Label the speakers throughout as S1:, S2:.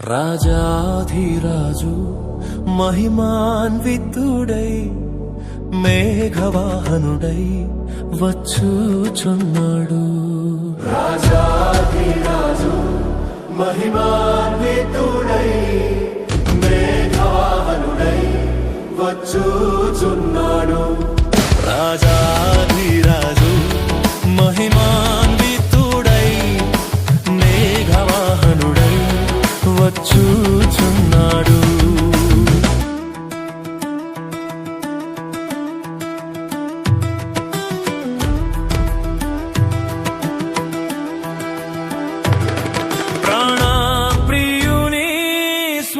S1: రాజాధిరాజు మహిమాన్వితుడై మేఘవాహనుడై వచ్చుచున్నాడు. రాజాధిరాజు మహిమాన్వితుడై మేఘవాహనుడై వచ్చుచున్నాడు.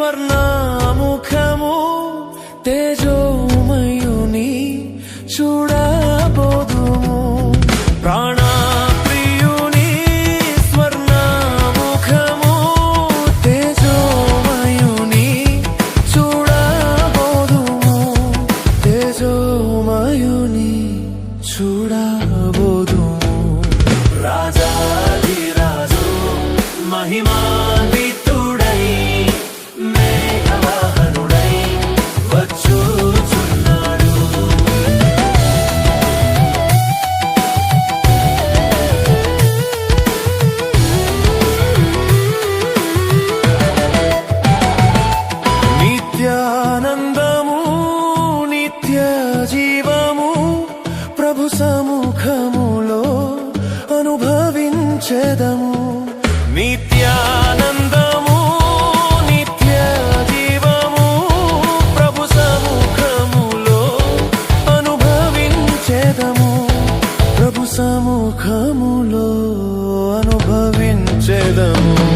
S1: స్వర్ణముఖము తేజోమయుని చూడబోదుము. ప్రాణ చూడబో జీవము ప్రభు సముఖములో అనుభవించెదము. నిత్యానందము నిత్య జీవము ప్రభు సముఖములో అనుభవించెదము. ప్రభు సముఖములో అనుభవించెదము.